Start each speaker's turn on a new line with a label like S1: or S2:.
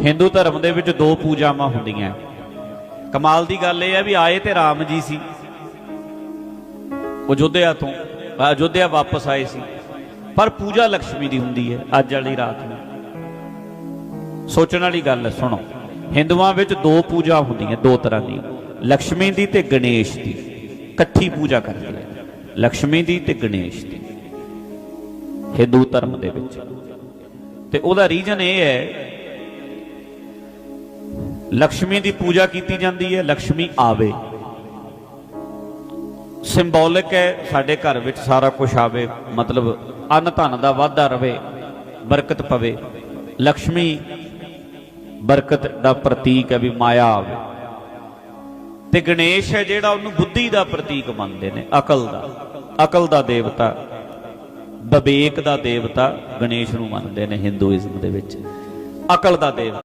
S1: ਹਿੰਦੂ ਧਰਮ ਦੇ ਵਿੱਚ ਦੋ ਪੂਜਾਵਾਂ ਹੁੰਦੀਆਂ। ਕਮਾਲ ਦੀ ਗੱਲ ਇਹ ਹੈ ਵੀ ਆਏ ਤੇ ਰਾਮ ਜੀ ਸੀ। ਅਯੋਧਿਆ ਤੋਂ, ਅਯੋਧਿਆ ਵਾਪਸ ਆਏ ਸੀ। ਪਰ ਪੂਜਾ ਲక్ష్ਮੀ ਦੀ ਹੁੰਦੀ ਹੈ, ਅੱਜ ਵਾਲੀ ਰਾਤ ਨੂੰ। ਸੋਚਣ ਵਾਲੀ ਗੱਲ ਸੁਣੋ। ਹਿੰਦੂਆਂ ਵਿੱਚ ਦੋ ਪੂਜਾ ਹੁੰਦੀਆਂ, ਦੋ ਤਰ੍ਹਾਂ ਦੀ। ਲక్ష్ਮੀ ਦੀ ਤੇ ਗਣੇਸ਼ ਦੀ। ਇਕੱਠੀ ਪੂਜਾ ਕਰਦੇ ਆ ਲక్ష్ਮੀ ਦੀ ਤੇ ਗਣੇਸ਼ ਦੀ। ਹਿੰਦੂ ਧਰਮ ਦੇ ਵਿੱਚ। ਤੇ ਉਹਦਾ ਰੀਜਨ ਇਹ ਹੈ ਲక్ష్ਮੀ ਦੀ ਪੂਜਾ ਕੀਤੀ ਜਾਂਦੀ ਹੈ ਲక్ష్ਮੀ ਆਵੇ। ਸਿੰਬੋਲਿਕ ਹੈ, ਸਾਡੇ ਘਰ ਵਿੱਚ ਸਾਰਾ ਕੁਝ ਆਵੇ, ਮਤਲਬ ਅੰਨ ਧਨ ਦਾ ਵਾਧਾ ਰਵੇ, ਬਰਕਤ ਪਵੇ। ਲక్ష్ਮੀ ਬਰਕਤ ਦਾ ਪ੍ਰਤੀਕ ਹੈ ਵੀ ਮਾਇਆ ਆਵੇ। ਤੇ ਗਣੇਸ਼ ਹੈ ਜਿਹੜਾ ਉਹਨੂੰ ਬੁੱਧੀ ਦਾ ਪ੍ਰਤੀਕ ਮੰਨਦੇ ਨੇ, ਅਕਲ ਦਾ। ਅਕਲ ਦਾ ਦੇਵਤਾ, ਵਿਵੇਕ ਦਾ ਦੇਵਤਾ ਗਣੇਸ਼ ਨੂੰ ਮੰਨਦੇ ਨੇ ਹਿੰਦੂਇਜ਼ਮ ਦੇ ਵਿੱਚ। ਅਕਲ ਦਾ ਦੇਵਤਾ